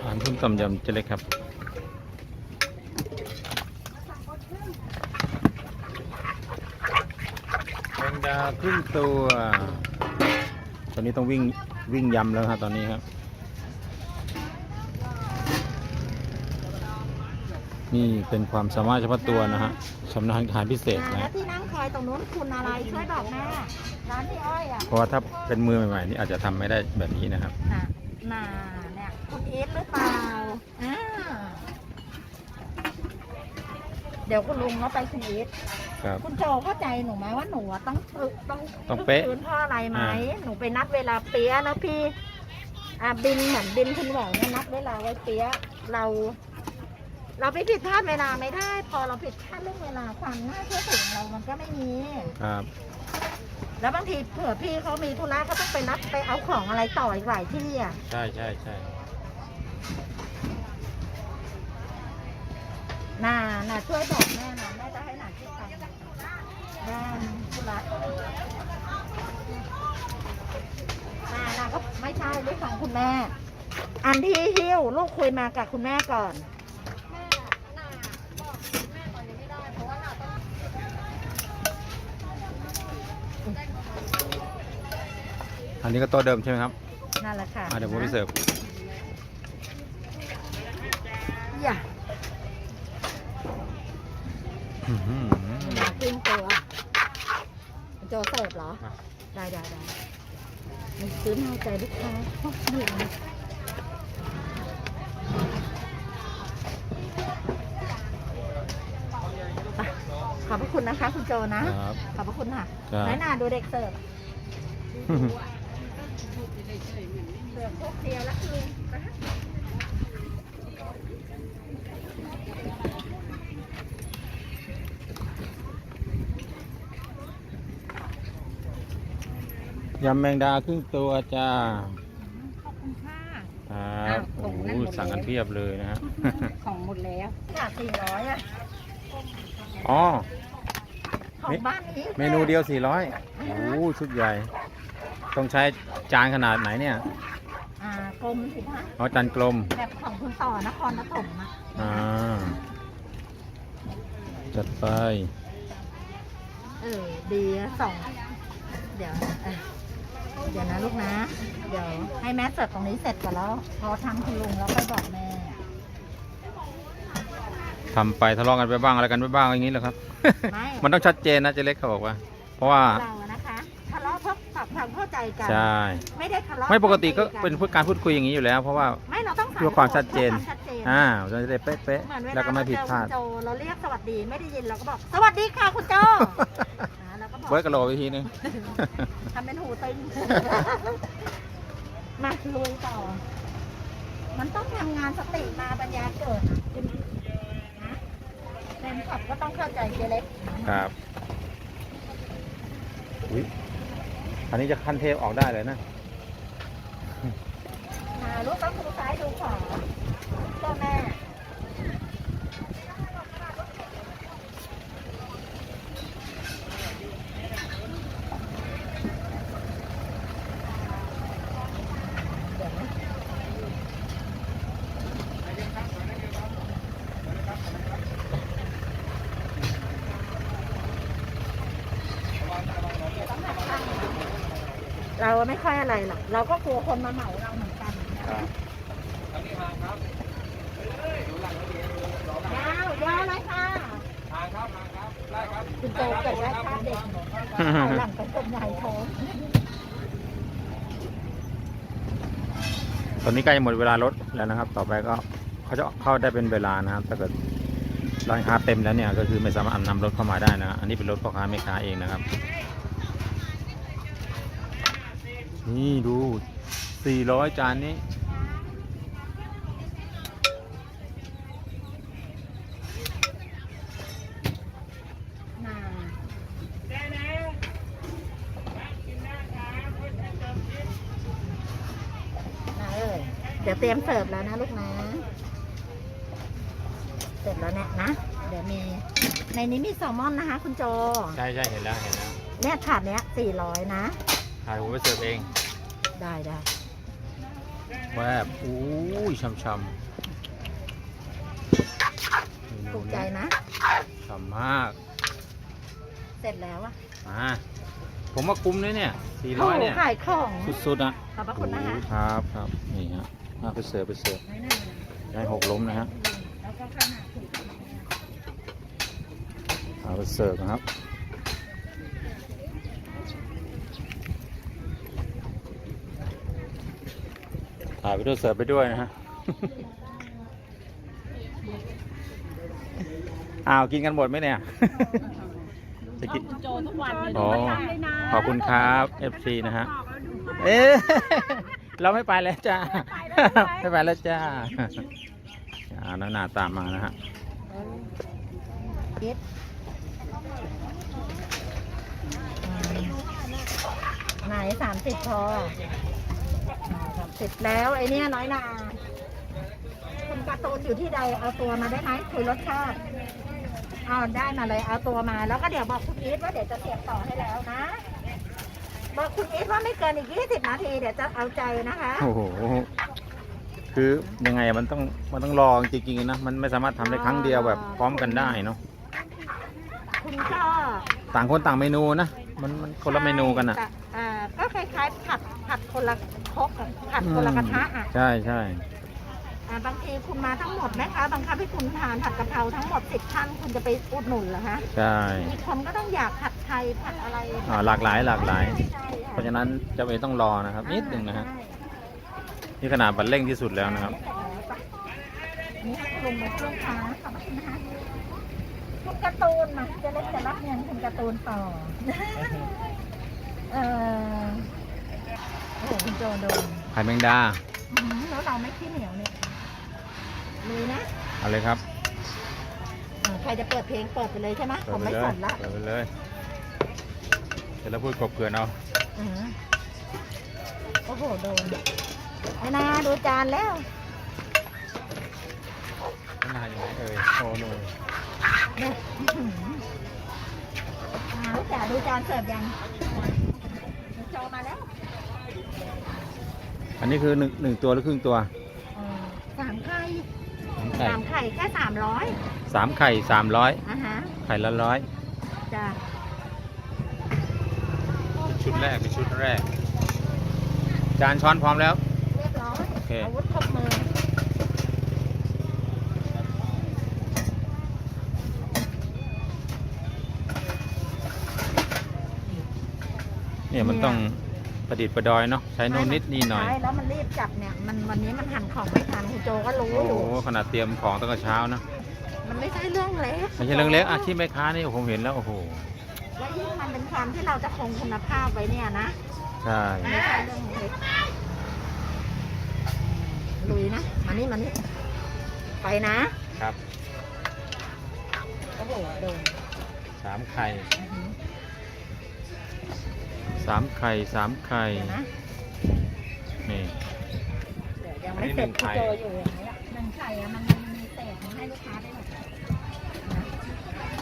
อาหารพุ่มต้มยำเจเล็กครับ แมงดาครึ่งตัว ตอนนี้ต้องวิ่งวิ่งยำแล้วครับตอนนี้ครับ นี่เป็นความสามารถเฉพาะตัวนะฮะสำนักอาหารพิเศษอ่านะแล้วฮะที่นั่งคอยตรงนู้นคุณอะไรช่วยบอกแม่ร้านพี่อ้อยอะเพราะว่าถ้าเป็นมือใหม่ๆนี่อาจจะทำไม่ได้แบบนี้นะครับ น่ะน่าเนี่ย คุณเอสหรือเปล่าอ่าเดี๋ยวคุณลุงเขาไปคุณเอสครับ คุณโจเข้าใจหนูไหมว่าหนูอะต้องฝึกต้องต้องเป๊ะฟื้นเพราะอะไรไหมอ่าหนูไปนัดเวลาเป๊ะแล้วพี่อ่าบินเหมือนบินคุณหวังเนี่ยนัดเวลาไว้เป๊ะเรา เราไปผิดพลาดเวลาไม่ได้ พอเราผิดพลาดเรื่องเวลาความน่าเชื่อถือของเรามันก็ไม่มี ครับ แล้วบางทีเผื่อพี่เขามีธุระเขาต้องไปนัดไปเอาของอะไรต่ออีกหลายที่อะ ใช่ใช่ใช่ น่าน่าช่วยบอกแม่นะแม่จะให้หนาคิดตังค์แม่ธุระน่าน่าก็ไม่ใช่ด้วยของคุณแม่ อันที่หิ้วลูกคุยมากับคุณแม่ก่อนอันนี้ก็โต๊ะเดิมใช่ไหมครับนั่นแหละค่ะอะเดี๋ยวผมไปเสิร์ฟ อย่า อื้อหือ มาครึ่งตัว โจเสิร์ฟเหรอมาได้ได้ได้มีซื้อมาเอาใจลูกค้าโอ้โหไปขอบพระคุณนะคะ คุณโจนะ ครับ ขอบพระคุณค่ะครับไหนหน้าดูเด็กเสิร์ฟเสิร์ฟพวกเดียวแล้วคือไปฮะ ยำแมงดาครึ่งตัวจ้าขอบคุณค่ะ ครับอ้าวโอ้ส่งนั่นโหหมดเลยสั่งกันเพียบเลยนะฮะ ของหมดแล้วค่ะสี่ร้อยอะอ๋อ ของบ้านนี้เมนูเดียว 400โอ้โหชุดใหญ่ ต้องใช้จานขนาดไหนเนี่ยอ่ากลมสิคะเอาจานกลม แบบของคุณต่อนครปฐมอะอ่า จัดไป เออดีอะสองเดี๋ยวเอ่อ เดี๋ยวนะลูกนะ เดี๋ยวให้แม่เสิร์ฟตรงนี้เสร็จก่อนแล้ว พอทำคุณลุงแล้วไปบอกแม่ ทำไปทะเลาะกันไปบ้างอะไรกันไปบ้างอย่างนี้แหละครับ ไม่ มันต้องชัดเจนนะเจ๊เล็กเขาบอกว่า เพราะว่าเราอะนะคะทะเลาะเพื่อปรับความเข้าใจกัน ใช่ ไม่ได้ทะเลาะไม่ปกติก็พื่อเป็นพูดการพูดคุยอย่างนี้อยู่แล้ว เพราะว่า ไม่เราต้องเพื่อความชัดเจน พื่อความชัดเจน อ่าเราจะได้เป๊ะเหมือนเวๆลาแล้วก็ไม่ผิดพลาด เรเจอคุณโจเราเรียกสวัสดีไม่ได้ยินเราก็บอก สวัสดีค่ะคุณโจอ่า เราก็บอกเบิร์ดกระโหลกอีกทีนึง ทำเป็นหูตึง มาลุยต่อ มันต้องทำงานสติมาปัญญาเกิดอะคุณนะแฟนคลับก็ต้องเข้าใจเจเล็กครับอุ้ยอันนี้จะขั้นเทพออกได้เลยนะมาลูกต้องดูซ้ายดูขวาเจ้าแม่ เราไม่ค่อยอะไรหรอกเราก็กลัวคนมาเหมาเราเหมือนกันยาวยาวเลยค่ะทางครับทางครับได้ครับคุณโจเกิดได้ชาติเด็กเอาหลังไปต้มใหญ่ท้องตอนนี้ใกล้จะหมดเวลารถแล้วนะครับ ต่อไปก็เขาจะเข้าได้เป็นเวลานะครับถ้าเกิดร้านค้าเต็มแล้วเนี่ยก็คือไม่สามารถนำรถเข้ามาได้นะอันนี้เป็นรถพ่อค้าแม่ค้าเองนะครับ นี่ดู400จานนี้นานาเอ้ยเดี๋ยวเตรียมเสิร์ฟแล้วนะลูกนะ เสร็จแล้วเนี่ยนะ เดี๋ยวมี ในนี้มีแซลมอนนะคะ คุณโจ ใช่ใช่เห็นแล้วเห็นแล้วเนี่ยถาดเนี้ยสี่ร้อยนะ ถ่ายผมไปเสิร์ฟเอง ได้ได้แวบอู้ยช่ำๆเมนูถูกใจนะฉ่ำมาก เสร็จแล้วอะอ่าผมว่าคุ้มเลยเนี่ยสี่โอ้ร้อยโหเนี่ย ขายของ สุดๆอะขอบพระคุณนะคะโอ้ครับครับนี่ฮะมาไปเสิร์ฟไปเสิร์ฟน้อยหน่าได้หกล้มนะฮะแล้วก็ขนาดถูกเอาไปเสิร์ฟนะครับายไปด้วยเสิร์ฟไปด้วยนะฮะอ้าวกินกันหมดไหมเนี่ยจะกินโจทุกวันเลยอ๋อเลยนะขอบคุณครับ FC นะฮะเอ๊ะเราไม่ไปแล้วจ้าไม่ไปแล้วจ้าอ่าน้าหนาตามมานะฮะคิดไหนสามสิบพอ สามสิบแล้วไอเนี้ยน้อยนาคุณการ์ตูนอยู่ที่ใดเอาตัวมาได้ไหมคุยรสชาติเอาได้มาเลยเอาตัวมา แล้วก็เดี๋ยวบอกคุณอีทว่าเดี๋ยวจะเสียบต่อให้แล้วนะ บอกคุณอีทว่าไม่เกินอีกยี่สิบนาทีเดี๋ยวจะเอาใจนะคะโอ้โหคือยังไงอะมันต้องมันต้องรอจริงๆนะมันไม่สามารถทำได้ครั้งเดียวแบบพร้อมกันได้เนาะคุณก็ต่างคนต่างเมนูนะมันมันคนละเมนูกันอะแต่อ่าก็คล้ายๆผัด ผัดคนละครกอะผัดคนละกระทะอะใช่ใช่อ่าบางทีคุณมาทั้งหมดไหมคะบังคับให้คุณทานผัดกะเพราทั้งหมดสิบท่านคุณจะไปอุดหนุนเหรอฮะใช่อีกคนก็ต้องอยากผัดไทยผัดอะไรอ่าหลากหลายหลากหลาย ใช่ค่เพราะฉะนั้นจะไม่ต้องรอนะครับ นิดหนึ่งนะฮะนี่ขนาดบัตรเร่งที่สุดแล้วนะครับ นี่ลงมาเครื่องค้าขอบคุณนะคะคุณการ์ตูนมาจะเล็กจะรับเงินคุณการ์ตูนต่อ เออ โอ้โหคุณโจโดนไข่แมงดาอื้อหือแล้วเราไม่ขี้เหนียวเนี่ยลุยนะเอาเลยครับอ่าใครจะเปิดเพลงเปิดไปเลยใช่ไหมเปิผดมไปไม่เลสยนละเปิดไปเลยเสร็จแล้วพูดกบเกลือนเอาอือหือโอ้โหโดนไอ้นาดูจานแล้วข้างในยังไงเอ่ยโอ้โหเนี่ยอื้อหืออ่าลูกจ๋าดูจานเสิร์ฟยังจอมาแล้ว อันนี้คือหนึ่งหนึ่งตัวหรือครึ่งตัวเออสามไข่สามไข่สามไข่แค่สามร้อยสามไข่สามร้อยอะฮะไข่ละร้อยจ้ะชุดแรกเป็นชุดแรก จานช้อนพร้อมแล้ว เรียบร้อยโอเค อาวุธครบมือเนี่ยมันต้อง ประดิษฐ์ประดอยเนาะใช้โน่นนิดนี่หน่อยใช่แล้วมันรีบจับเนี่ยมันวันนี้มันหั่นของไม่ทันคุณโจก็รู้โอ้อโหยู่ขนาดเตรียมของตั้งแต่เช้านะมันไม่ใช่เรื่องเล็กไม่ใช่เรื่องเล็กอาชีพแม่ค้านี่ผมเห็นแล้วโอ้โหและยิ่งมันเป็นความที่เราจะคงคุณภาพไว้เนี่ยนะใช่มันไม่ใช่เรื่องเล็กลุยนะมานี่มานี่ไปนะครับโอ้โหโดนสามไข่อื้อหือ สามไข่สามไข่เดี๋ยวนะนี่เดี๋ยวยังไม่เสร็จอันนี้หนึ่งคุณไข่โจอยู่อย่างนี้ละหนึ่งไข่อะมันมันมีเศษมันให้ลูกค้าได้หมดนะ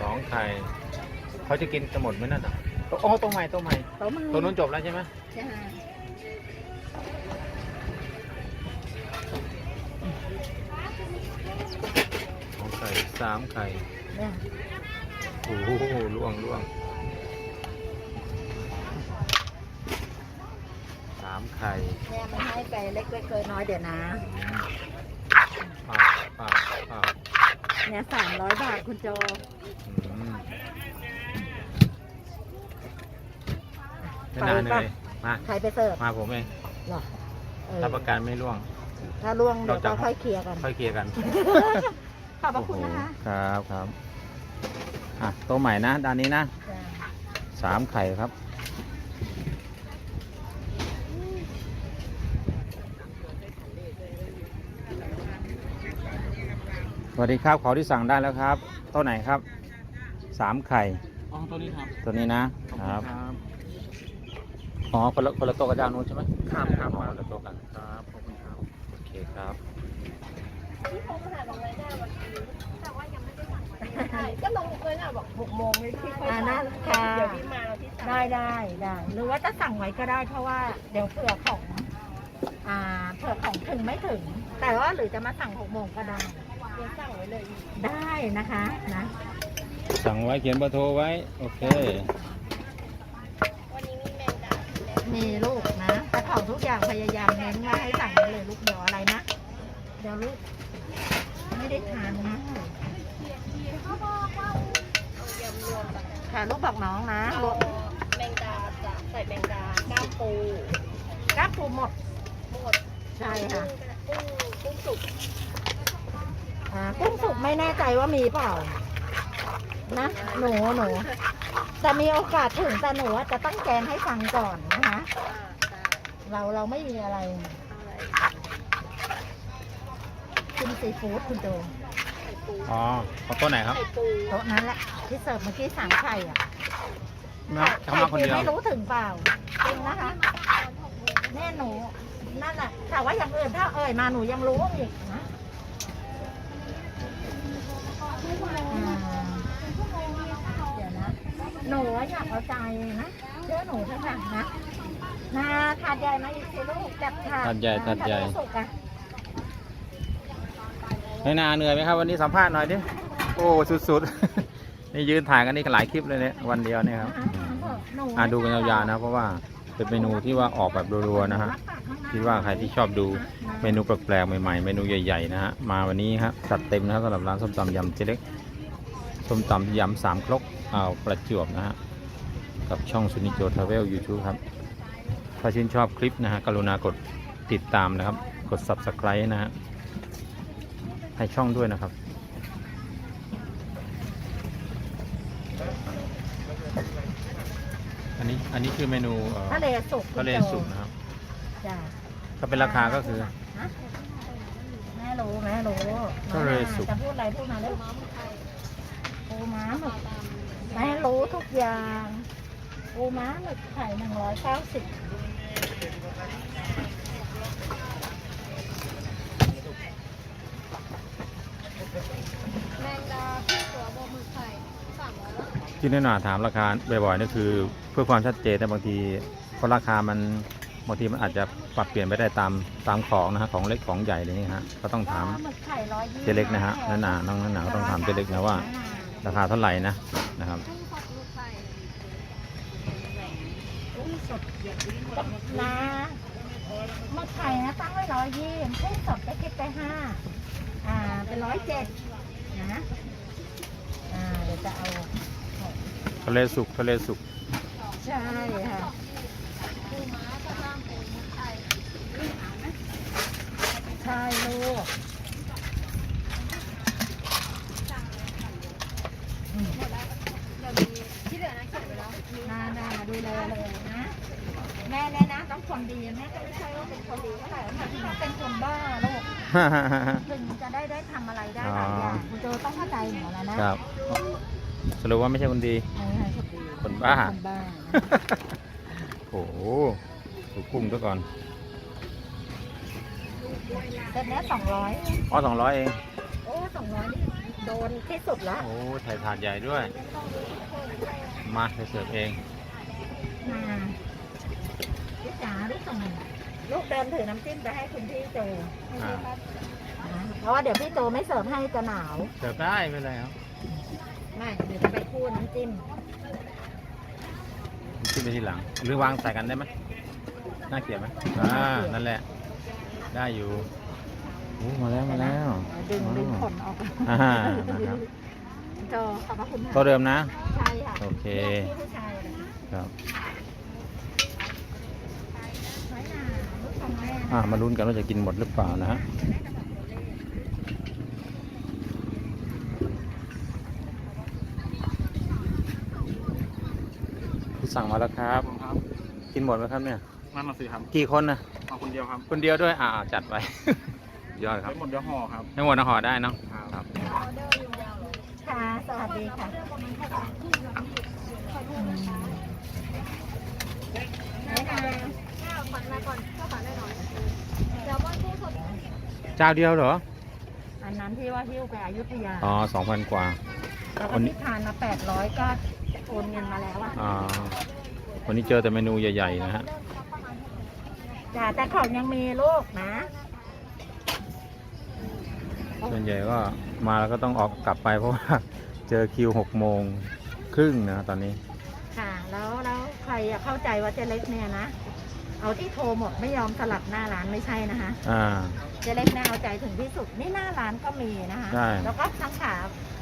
สองไข่เขาจะกินจะหมดไหมนั่นอะโอ้ตัวใหม่ตัวใหม่โต๊ะมือตัวนู้นจบแล้วใช่ไหมใช่ไหมสองไข่สามไข่เนี่ยโอ้โหล่วงล่วง ไข่เนี่ยมันให้ไปเล็กเล็กๆน้อยๆเดี๋ยวนะ ปากปากปากเนี่ยสามร้อยบาทคุณโจอืมไม่นานเลยมา ใครไปเสิร์ฟมาผมเอง เหรอเออรับประกันไม่ร่วง ถ้าล่วงเดี๋ยวเราจะ ก็ค่อยเคลียร์กัน ค่อยเคลียร์กัน ขอบพระคุณนะคะโอ้โหครับครับอะโต๊ะใหม่นะด้านนี้นะจ้ะสามไข่ครับ สวัสดีครับขอที่สั่งได้แล้วครับโต๊ะไหนครับสามไข่อ๋อตัวนี้ครับตัวนี้นะขอบคคุณรับครับอ๋อคนละคนละโต๊ะกับเจ้านู้นใช่ไหมครับครับอ๋อคนละโต๊ะกันครับขอบคุณครับโอเคครับก็ลงเลยนะบอกหกโมงเลยพี่ค่อยอ่านั่นค่ะ เดี๋ยวพี่มาพี่สั่งได้ได้ได้หรือว่าจะสั่งไว้ก็ได้เพราะว่าเดี๋ยวเผื่อของอ่าผื่อของถึงไม่ถึง แต่ว่าหรือจะมาสั่งหกโมงก็ได้เดี๋ยวสั่ง ไว้เลยได้นะคะนะสั่งไว้เขียนเบอร์โทรไว้ โอเควันนี้มีแมงดาแล้วมีลูกนะแต่ของทุกอย่างพยายามเน้นว่าให้สั่งได้เลยลูกเดี๋ยวอะไรนะ เดี๋ยวลูกไม่ได้ทานนะเอายำรวมกันค่ะลูกบอกน้องนะเอาลูกแมงดาจะใส่แมงดาก้ามปูกล้าปูหมดหมดใช่ค่ะกุ้งกุ้งสุก อ่ากุ้งสุกไม่แน่ใจว่ามีเปล่า นะ หนูหนูจะมีโอกาสถึงแต่หนูอะจะต้องแกงให้ฟังก่อนนะคะอ่าได้เราเราไม่มีอะไรเอาอะไรกินซีฟู้ดคุณโจไข่ปูอ๋อของตัวไหนครับไข่ปูโต๊ะนั้นแหละที่เสิร์ฟเมื่อกี้สามไข่อะมาเขามาคนเดียวไม่รู้ถึงเปล่าจริงนะคะแน่หนูนั่นแหละแต่ว่าอย่างอื่นถ้าเอ่ยมาหนูยังรู้อีกนะอ่าเดี๋ยวนะ หนูอยากเอาใจนะเชื่อหนูเถอะค่ะนะนาถาดใหญ่มาอีกสิลูกจับถาดถาดใหญ่ถาดใหญ่ถสุกอะไม่นาเหนื่อยไหมครับวันนี้สัมภาษณ์หน่อยดิ โอ้สุดๆ นี่ยืนถ่ายกันนี่หลายคลิปเลยเนี่ยวันเดียวเนี่ยครับ หนูอ่าดูกันยาวๆนะเพราะว่า เป็นเมนูที่ว่าออกแบบรัวๆนะฮะคิดว่าใครที่ชอบดูเมนูแปลกๆใหม่ๆ เมนูใหญ่ๆนะฮะมาวันนี้ครับจัดเต็มนะครับสำหรับร้านส้มตำยำเจเล็กส้มตำยำสามครกเอาประจวบนะฮะกับช่องซุนิโจทราเวลยูทูบครับ ถ้าชื่นชอบคลิปนะฮะกรุณากดติดตามนะครับ กด subscribe นะฮะให้ช่องด้วยนะครับ นนี้อันนี้คือเมนูเอ่อทะเลสุกทะเลสุกนะครับ จ้ะถ้าเป็นราคาก็คือ ฮะแม่รู้แม่รู้ทะเลสุก จะพูดอะไรพูดมาเลยปูม้าหมึกแม่รู้ทุกอย่างปูม้าหมึกไข่หนึ่งร้อยเก้าสิบแมงดาพี่ตัวบะหมึกไข่สามร้อยละ ที่แน่นอนถามราคาบ่อยๆนี่คือ เพื่อความชัดเจนแต่บางทีเพราะราคามันบางทีมันอาจจะปรับเปลี่ยนไปได้ตามตามของนะฮะของเล็กของใหญ่อะไรอย่างเงี้ยฮะก็ต้องถามหมึกไข่ร้อยยี่เจเล็กนะฮะนั่นน่ะน้องนั่นน่ะก็ต้องถามเจเล็กนะว่า ราคาเท่าไหร่นะนะครับกุ้งสดหมึกไข่กุ้งสดนะหมึกไข่นะตั้งไว้ร้อยยี่กุ้งสดจะคิดไปห้าอ่าเป็นร้อยเจ็ดนะอ่าเดี๋ยวจะเอาทะเลสุกทะเลสุก ใช่ค่ะปูม้าก็ตามปูหมึกไข่ใช่ลูกอืมเดี๋ยวมีที่เหลือนะเขียนไปแล้วมีนานาดูแลเลยนะ แม่เนี่ยนะต้องคนดีแม่ก็ไม่ใช่ว่าเป็นคนดีเท่าไหร่แต่ที่เป็นคนบ้าลูกถึงจะได้ได้ทำอะไรได้หลายอย่างคุณโจต้องเข้าใจหนูแล้วนะครับ สรุปว่าไม่ใช่คนดี ไม่ใช่คนดี คนบ้า คนบ้าโอ้โหดูกุ้งซะก่อน เซตเนี้ยสองร้อยอ๋อสองร้อยเองโอ้สองร้อยนี่โดนที่สุดละโอ้ถ่ายถาดใหญ่ด้วย มาไปเสิร์ฟเอง มาลูกจ๋าลูกส่งลูกเดินถือน้ำจิ้มไปให้คุณพี่โจอ่า นะเพราะว่าเดี๋ยวพี่โจไม่เสิร์ฟให้จะหนาว เสิร์ฟได้ไม่เป็นไรครับ ไม่ เดี๋ยวจะไปคู่น้ำจิ้ม ขึ้นไปทีหลัง หรือวางใส่กันได้ไหมน่าเกลียดไหมอ่านั่นแหละ ได้อยู่โอ้มาแล้วมาแล้วดึงดึงขนออกอ่านะครับโจขอบพระคุณค่ะตัวเดิมนะใช่ค่ะโอเคพี่ผู้ชายเลยครับน้อยหนาลูกของแม่อ่ามาลุ้นกันว่าจะกินหมดหรือเปล่านะฮะ สั่งมาแล้วครับครับกินหมดไหมครับเนี่ย นั่นน่ะสิครับกี่คนนะเอาคนเดียวครับคนเดียวด้วยอ่าจัดไป ยอดครับไม่หมดเดี๋ยวห่อครับไม่หมดนะห่อได้เนาะครับ ค่ะ สวัสดีค่ะอืมน้อยหนาฝันมาก่อนก็ฝันได้หน่อยเดี๋ยววันกุ้งสดเจ้าเดียวเหรอ อันนั้นที่ว่าหิ้วไปอยุธยา อ๋อสองพันกว่า แล้ววัก็นนี้ที่ทานมาแปดร้อยก็โอ นเงินมาแล้วอะอ่าวันนี้เจอแต่เมนูใหญ่ ๆ นะฮะ จ้าแต่ของยังมีลูกนะ ส่วนใหญ่ก็มาแล้วก็ต้องออกกลับไปเพราะว่าเจอคิวหกโมงครึ่งนะตอนนี้ ค่ะ แล้วแล้วใครอะเข้าใจว่าเจ๊เล็กเนี่ยนะ เอาที่โทรหมดไม่ยอมสลับหน้าร้านไม่ใช่นะคะ อ่า เจ๊เล็กเนี่ยเอาใจถึงที่สุดนี่หน้าร้านก็มีนะคะ ใช่ แล้วก็ทั้งขา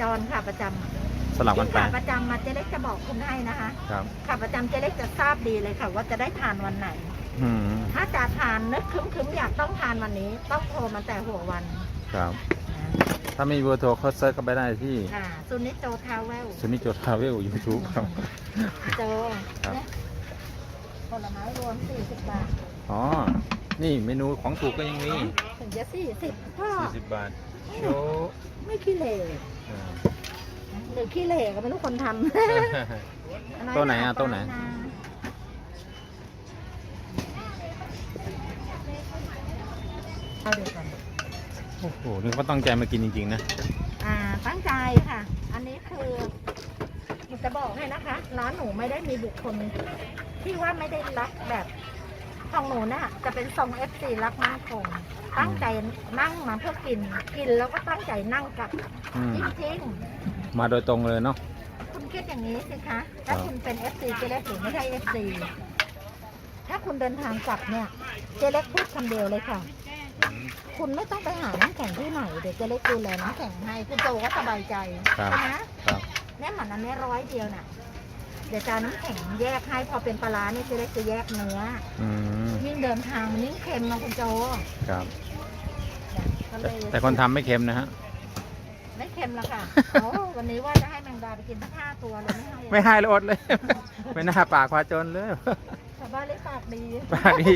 จรขาประจำ สลับกันไป ขาประจำมาเจ๊เล็กจะบอกคุณให้นะคะครับ ขาประจำเจ๊เล็กจะทราบดีเลยค่ะ ว่าจะได้ทานวันไหน อืม ถ้าจะทานนึกคึมๆอยากต้องทานวันนี้ ต้องโทรมาแต่หัววันครับ ถ้าไม่มีเบอร์โทรเขาเซิร์ชกันไปได้ที่อ่าซุนิโจทาวเวลซูนิโจทราเวลยูทูบครับ โจครับ เนี่ยผลไม้รวม40บาทอ๋อ นี่เมนูของถูกก็ยังมีถึงจะ40ก็40 บาทโชว์ไม่ขี้เหร่อ่า หรือขี้เหร่ก็ไม่รู้คนทำตัวไหนอะตัวไหน เอาเดี๋ยวก่อนโอ้โหนี่เขาตั้งใจมากินจริงๆนะ อ่า ตั้งใจค่ะ อันนี้คือหนูจะบอกให้นะคะ ร้านหนูไม่ได้มีบุคคลที่ว่าไม่ได้รักแบบของหนูน่ะจะเป็นทรงเอฟซีรักมั่นคงตั้งใจนั่งมาเพื่อกิน กินแล้วก็ตั้งใจนั่งกลับ อืม จริง มาโดยตรงเลยเนาะๆคุณคิดอย่างนี้สิคะ ถ้าครับคุณเป็นเอฟซีเจเล็กหรือไม่ใช่เอฟซีถ้าคุณเดินทางกลับเนี่ย เจเล็กพูดคำเดียวเลยค่ะ คุณไม่ต้องไปหาน้ำแข็งที่ไหน เดี๋ยวเจเล็กดูแลน้ำแข็งให้ คุณโจก็สบายใจครับใช่ไหมครับ เนี่ยเหมือนอันนี้ร้อยเดียวน่ะ เดี๋ยวจะเอาน้ำแข็งแยกให้พอเป็นปลาร้านี่เจเล็กจะแยกเนื้อ อืม ยิ่งเดินทางมันยิ่งเค็มนะคุณโจครับก็เลแต่ยแต่คนทำไม่เค็มนะฮะ ไม่เค็มแล้วค่ะโอ้วันนี้ว่าจะให้แมงดาไปกินสักห้าตัวเลยไม่ให้ไม่ให้เลยอดเลย ไม่น่าปากพาจนเลยชาวบ้านเลยปากดีปากดี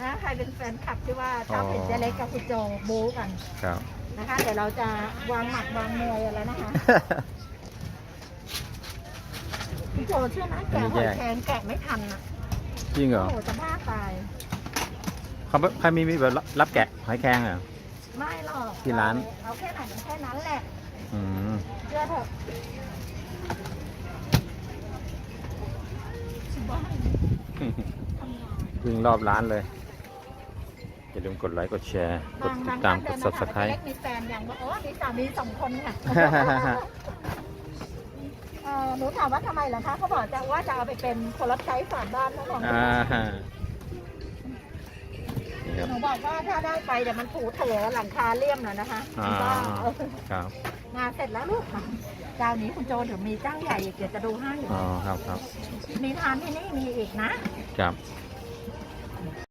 นะใครเป็นแฟนคลับที่ว่าชอบเห็นเจเล็กกับคุณโจบู๊กันครับนะคะเดี๋ยวเราจะวางหมัดวางมวยอะไรนะคะคุณโจเชื่อไหมแกะหอยแครงแกะไม่ทันอะจริงเหรอโอ้โหจะบ้าตายเขาใครมีมีแบบรับแกะหอยแครงเหรอ ไม่หรอกที่ร้าน เอาแค่ไหนแค่นั้นแหละอืมเชื่อเถอะบ้าวิ่งรอบร้านเลย อย่าลืมกดไลค์ กดแชร์ กดบางติดตามกบดงท่นเน subscribe เล็กมีแฟนอย่างว่าโอ้มีสามีสองคนค่ะเอ่อหนูถามว่าทำไมเหรอคะเขาบอกจะว่าจะเอาไปเป็นคนรับใช้ฝากบ้านนะของอ่านี่ ครับ หนูบอกว่าถ้าได้ไปเดี๋ยวมันถูเถอะหลังคาเลี่ยมแล้วนะคะอ่าก็เออครับ งานเสร็จแล้วลูกค่ะเจ้านี้คุณโจเดี๋ยวมีเจ้าใหญ่อีกเดี๋ยวจะดูให้ อ๋อ ครับครับมีทานที่นี่มีอีกนะครับ